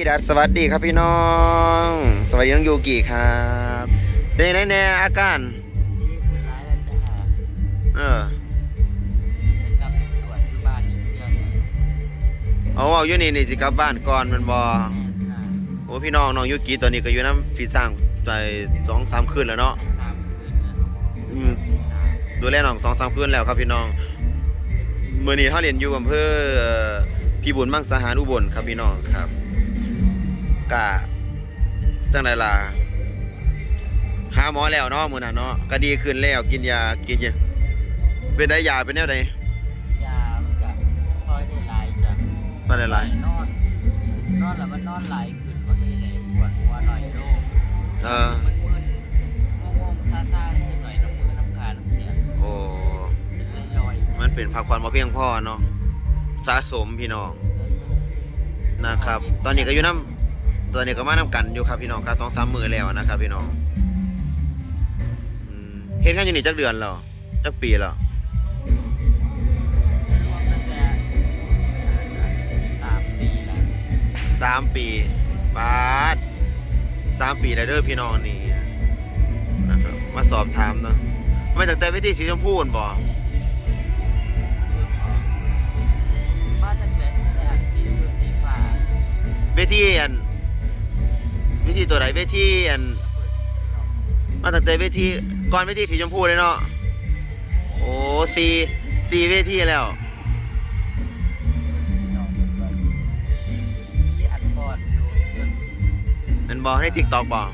พี่ดัดสวัสดีครับพี่น้อง สวัสดีน้องยูกิครับเป็นไงแน่อาการนี่คือร้ายแล้วจ้าเออจะกลับไปตรวจที่บ้านอีกเรื่องหนึงเอาเอาอยู่นี่นี่สิกลับบ้านก่อนแมันบอแม่ค่ะโอ้พี่น้องน้องยูกิตอนนี้ก็อยู่น้ำพี่สร้างใจสองสามคืนแล้วเนาะตามคืนนะอืมดูแลน้องสองสามคืนแล้วครับพี่น้องเมื่อนี้เขาเรียนอยู่อำเภอเอ่อพี่บุญมังสาหารอุบลครับพี่น้องครับ กะจังไดล่ะหาหมอแล้วเนาะมื้อนั้นเนาะก็ดีขึ้นแล้วกินยากินยาเป็นได้ยาเป็นแนวใดยามันกับคอยได้หลายจ้ะตอนได้หลายนอนนอนแล้วมันนอนหลายขึ้นเพราะที่ไหนปวดหัวหน่อยโรคเออมันมึนงงๆซ่าๆนิดหน่อยน้ำมือน้ำขาน้ำเสียงโอ้เป็นลอยๆมันเป็นพักผ่อนบ่เพียงพอเนาะสะสมพี่น้องนะครับ ตอนนี้ก็อยู่น้ำ ตอนนี้ก็มาน้ำกันอยู่ครับพี่น้องครับสองสามมือแล้วนะครับพี่น้องอืมเฮ็ดงานอยู่นี่จักเดือนแล้วจักปีแล้วตั้งแต่สามปีแล้วสามปีบาทสามปีแล้วเด้อพี่น้องนี่นะครับมาสอบถามเนาะไม่ตั้งแต่เวทีสีชมพูนบ่บ้านตั้งแต่แต่อันปีคือสีฟ้าเวทีอันเวิธีตัวไหนเวทีอัน มาตั้งแต่เวทีก่อนเวทีสีชมพูเลยเนาะโอ้สีสีเวทีแล้วมันบอกให้ติ๊กตอกบอก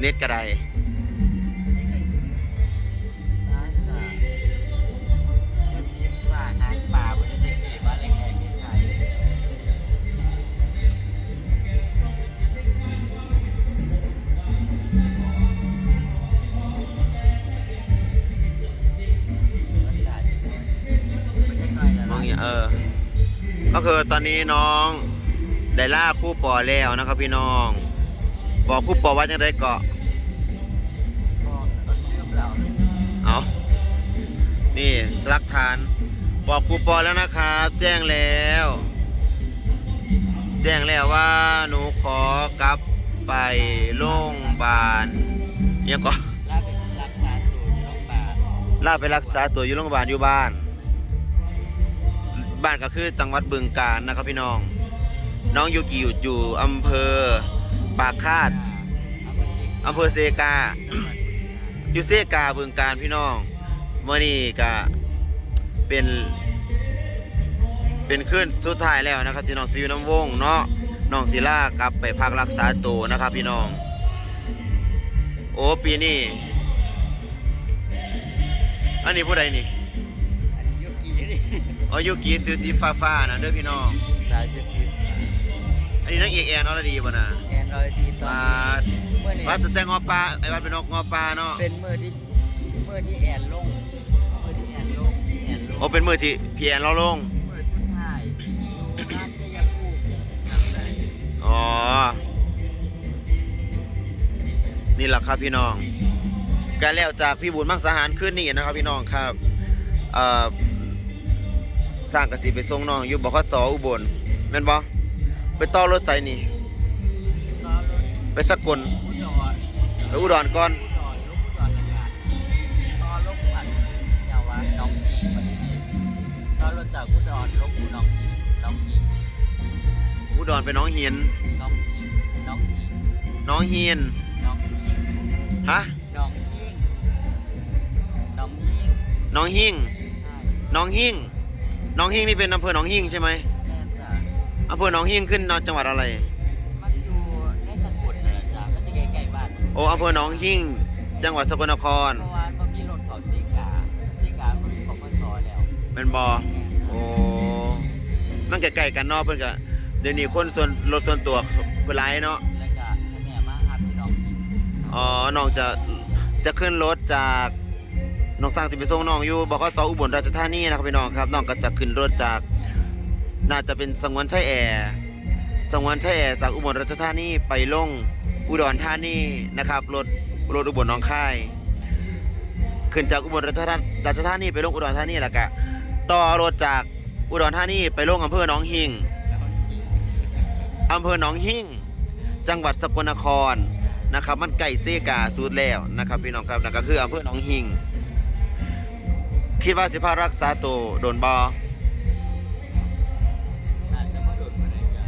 เน็ตก็ได ก็คือตอนนี้น้องได้ล่าคู่ปอแล้วนะครับพี่น้องบอกคู่ปอว่าจังได้เกาะพอตอนเชื่อมเราเอานี่หลักฐาน บอกครูปอแล้วนะครับ แจ้งแล้ว แจ้งแล้วว่าหนูขอกลับไปโรงพยาบาลยังก็ลาไปรักษาตัวอยู่โรงพยาบาลลาไปรักษาตัวอยู่โรงพยาบาลอยู่บ้าน บ้านก็คือจังหวัดบึงกาฬนะครับพี่น้อง น้องยูกิอยู่อยู่อำเภอปากคาดอำเภอเซกาอยู่เซกาบึงการพี่น้องเมื่อนี้ก็เป็น เป็นขึ้นสุดท้ายแล้วนะครับที่น้องซีวิน้ำวงเนาะน้องศิลากลับไปพักรักษาตัวนะครับพี่น้อง โอ้ปีนี้อันนี้ผู้ใดนี่อันนี้ยกีนี่ อ๋อยูกีซื้อสีฟ้าฟ้าๆนะเด้อพี่น้อง สายจุดทิพย์อันนี้นักเอกแอนอรดีป่ะนะแอนรอยดีตอนมานี้เมื่อนี้ว่าแต่งอปลาไอ้ว่าเป็นนกงอปลาเนาะเป็นมือที่มือที่แอนลงมือที่แอนลงแอนลงโอ้เป็นมือที่พี่แอนเราลงมือสุดท้ายบ้านชัยภูมิทำได้อ๋อ นี่แหละครับพี่น้องการแล้วจากพี่บุญมังสาหารขึ้นนี่นะครับพี่น้องครับเอ่อ สร้างกสิไปส่งน้องอยู่บขสอุบลแม่นบ่ไปต่อรถไสนี่ ไปสกลอุดรไปอุดรก่อนอุดรลงอุดรละกันต่อลงอันยาวะน้องอีกวันน้อรถจาอุดรลงอุน้องอีกน้องอีกอุดรไปน้องเหียนน้องอีกน้องอีกหน้องเฮียนน้องอีกฮะน้องยิ่งน้องยิ่งน้องหิ่งน้องหิ่ง หน้องหิ่งนี่เป็นอำเภอหนองหิ่งใช่ไหมแม่จ้ะอำเภอหนองหิ่งขึ้นจังหวัดอะไร มันอยู่ในสกุลนั่นแหละจ้ะมันจะใกล้ๆบ้าน โอ้อำเภอหนองหิ่ง จังหวัดสกลนครเพราะว่าเขามีรถของซีกาซีกาเขามีของพศแล้วเป็นบอโอ้มันใกล้ๆกันเนาะเพิ่นก็เดี๋ยวนี้คนส่วนรถส่วนตัวเพิ่นหลายเนาะแล้วก็ให้แม่มาหาพี่น้องกินอ๋อน้องจะจะขึ้นรถจาก น้องสร้างสิไปส่งน้องอยู่บขสอุบลราชธานีนะครับพี่น้องครับน้องก็จะขึ้นรถจาก น่าจะเป็นสังวนชัยแอร์สังวนชัยแอร์จากอุบลราชธานีไปลงอุดรธานีนะครับรถรถอุบลหน้องค่าย ขึ้นจากอุบลราชธาราชธานีไปลงอุดรธานีแล้วก็ต่อรถจากอุดรธานีไปลงอำเภอหนองหิงอำเภอหนองหิ่งจังหวัดสกลนครนะครับ มันใกล้เซกาสุดแล้วนะครับพี่น้องครับนั่นก็คืออำเภอหนองหิ่ง คิดว่าสิพารักษาตัวโดนบออาจจะมาโดดมาได้จ้ะ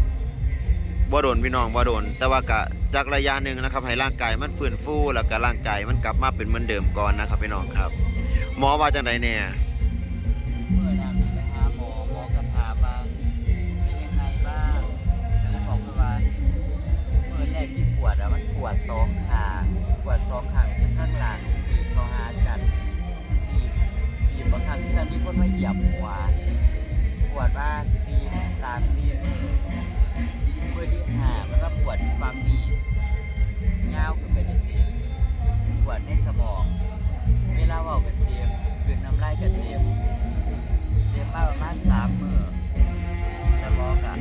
บ่โดนพี่น้องบ่โดน แต่ว่ากะจากระยะหนึ่งนะครับ ให้ร่างกายมันฟื้นฟูแล้วก็ร่างกายมันกลับมาเป็นเหมือนเดิมก่อนนะครับพี่น้องครับ หมอว่าจังไดแน่เกันเตรียมเตรียมมาประมาณสามมือแต่บอกกัน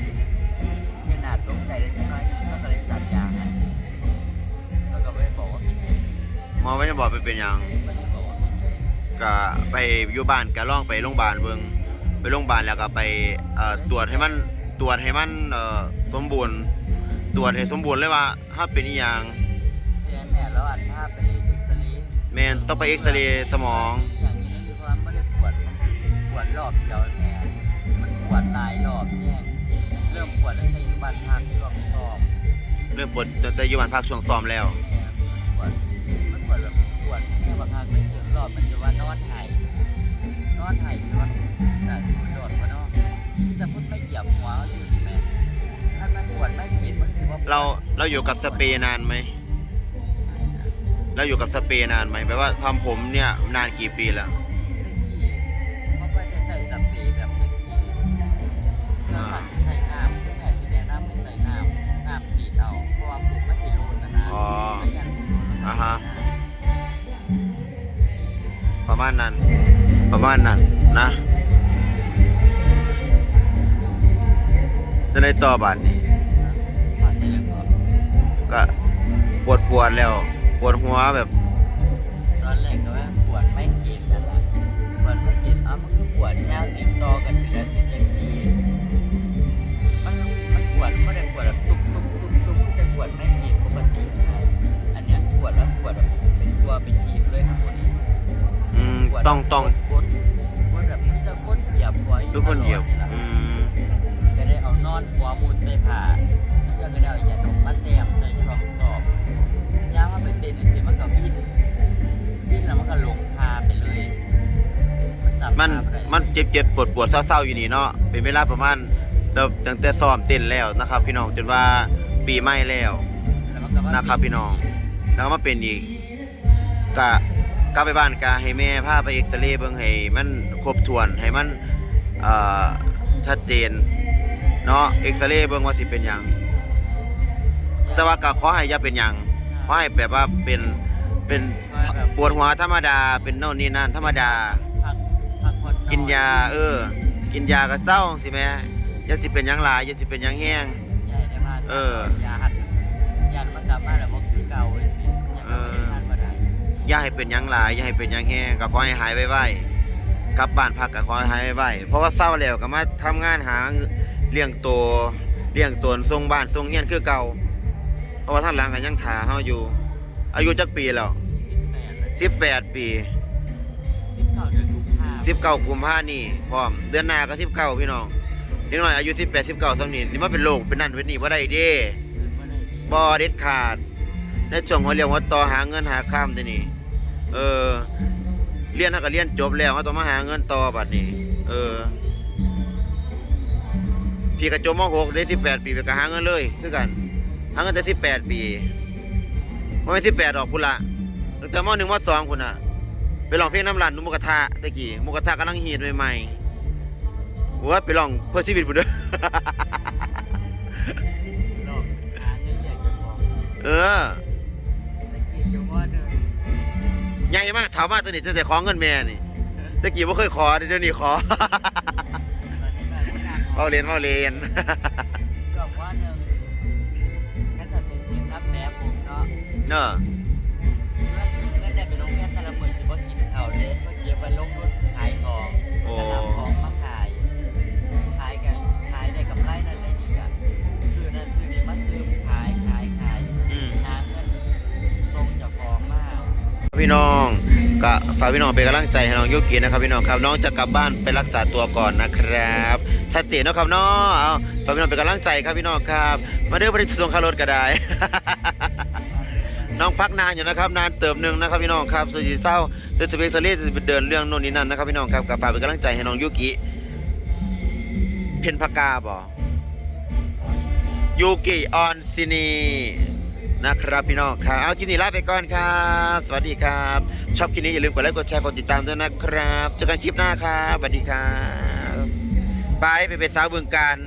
ขนาดลงใจได้น้อยก็ก็เลยตัดยางให้แล้วก็ไม่ได้บอกว่าเป็นเองหมอไม่ได้บอกไปเป็นหยังไม่ได้บอกว่าเป็นเองก็ไปอยู่บ้านก็ล่องไปโรงพยาบาลเบิ่งไปโรงพยาบาลแล้วก็ไปเอ่อตรวจให้มันตรวจให้มันเอ่อสมบูรณ์ ตรวจให้สมบูรณ์เลยว่าถ้าเป็นอีหยัง เรียมแม่แล้วอันภาพไปเอ็กซเรย์ แม่นต้องไปเอ็กซเรย์สมอง รอบเดียวแน่มันปวดหลายรอบแย่งเริ่มปวดตั้งแต่อยู่บ้านพักช่วงสอบเริ่มปวดตั้งแต่อยู่บ้านพักช่วงซ้อมแล้วปวดมันปวดแบบปวดแค่บางครั้งไม่ถึงรอบมันจะว่านอนหายนอนหายนอนน่ะโดดมาเนาะที่จะพูดไม่เหยียบหัวอยู่ที่แม่ถ้ามันปวดไม่ผิดมันถือว่าปวด เราเราอยู่กับสเปรย์นานไหมเราอยู่กับสเปรย์นานไหมแปลว่าทำผมเนี่ยนานกี่ปีแล้ว อ่าฮะประมาณนั้น ประมาณนั้นนะ จะได้ต่อบาทนี้ผ่านไปแล้วก็ก็ปวดปวดแล้ว ปวดหัวแบบ ต้องต้องปวดปวดแบบที่จะปวดเหยียบหัวอทุกคนเหยียบตลอดอืนี่แหละมก็ได้เอานอนหัวมูลไปผ่าแล้วก็ได้เอายาดมมาเตรียมใส่ช่องสอบย่างมาเป็นเต้นสิมันก็วิ่นวิ่นแล้วมันก็ลงคาไปเลยจับมันคาไปได้มันเจ็บเจ็บปวดปวดเศร้าๆอยู่นี่เนาะเป็นเวลาประมาณตั้งตั้งแต่ซ้อมเต้นแล้วนะครับ พี่น้องจนว่าปีใหม่แล้ว แล้วมันก็มานะครับพี่น้อง แล้วก็มาเป็นอีกกะ กลับไปบ้านกะให้แม่พาไปเอ็กซเรย์เบิ่งให้มันครบถ้วนให้มันชัดเจนเนาะเอ็กซเรย์เบิ่งว่าสิเป็นหยังแต่ว่าก็ขอให้อย่าเป็นหยังขอให้แบบว่าเป็นเป็นปวดหัวธรรมดาเป็นโน่นนี่นั่นธรรมดา กินยา เออ กินยาก็เศร้าสิแม่ย่าสิเป็นยังหลายอย่าสิเป็นยังแห้งยาได้มาเออยาหัดยามันกลับมาแล้วบ่คือเก่าเลย อย่าให้เป็นยังหลายอย่าให้เป็นยังแห้งก็ขอให้หายไวๆกลับบ้านพักก็ขอให้หายไวๆเพราะว่าเศร้าแล้วก็มาทำงานหาเลี้ยงตัวเลี้ยงตนส่งบ้านส่งเฮียนคือเก่า เพราะว่าท่านหลังก็ยังถาเฮาอยู่ อายุจักปีแล้ว18ปี19เดือนกุมภากุมภานี่พร้อมเดือนหน้าก็19พี่น้องเด็กน้อยอายุ18 19สำนี้สิมาเป็นโรคเป็นนั่นเป็นนี่บ่ได้เด้บ่ได้ดีบ่เด็ดขาดในช่วงหัวเรียวหัวต่อหาเงินหาข้ามตัวนี้ เออเรียนเฮาก็เรียนจบแล้วเฮาต้องมาหาเงินต่อบัดนี้ เออ พี่ก็จบม .6 ได้18 ปีไปก็หาเงินเลยคือกันหาเงินแต่18 ปีบ่แม่น18ดอกพุ่นละตั้งแต่ม .1 ม .2 พุ่นน่ะไปลองเพลงน้ำร้านหนุหมุกระทะตะกี้หมุกระทะกำลังฮิตใหม่ๆโอ้ยไปลองเพื่อชีวิตพุ่นเด้อรอบหาเงินใหญ่จะบอกเอ ใหญ่มากถามว่าตัวนี้จะใส่ของเงินแม่นี่ตะกี้บ่เคยขอเดี๋ยวนี้ขอตอนนี้แบบไม่นานเว้าเรียนเว้าเรียนช่วงว่าหนึ่งถ้าเกิดเป็นกินรับแม่ผมเนาะเนอะเพื่อนเพื่อนได้ไปโรงเรียนแต่ละคนคิดว่ากินข้าวเด็กก็เก็บไปลงรถขายของโอ้ พี่น้องก็ฝากพี่น้องเป็นกำลังใจให้น้องยุกินะครับพี่น้องครับน้องจะกลับบ้านไปรักษาตัวก่อนนะครับ ชัดเจนนะครับเนาะเอาฝากพี่น้องเป็นกำลังใจครับพี่น้องครับ มาเด้อบริษัทส่งคารถก็ได้ น้องพักนานอยู่นะครับนานเติมหนึ่งนะครับพี่น้องครับสุจิเศร้าเดินสเปกสลีจะไปเดินเรื่องโน่นนี่นั่นนะครับพี่น้องครับกับฝากเป็นกำลังใจให้น้องยุกิเพนพกาบอยูกิออนซินี นะครับพี่น้องครับเอาคลิปนี้ลาไปก่อนครับ สวัสดีครับ ชอบคลิปนี้อย่าลืมกดไลค์กดแชร์กดติดตามด้วยนะครับเจอกันคลิปหน้าครับสวัสดีครับไปไปเป็นสาวเบืองการ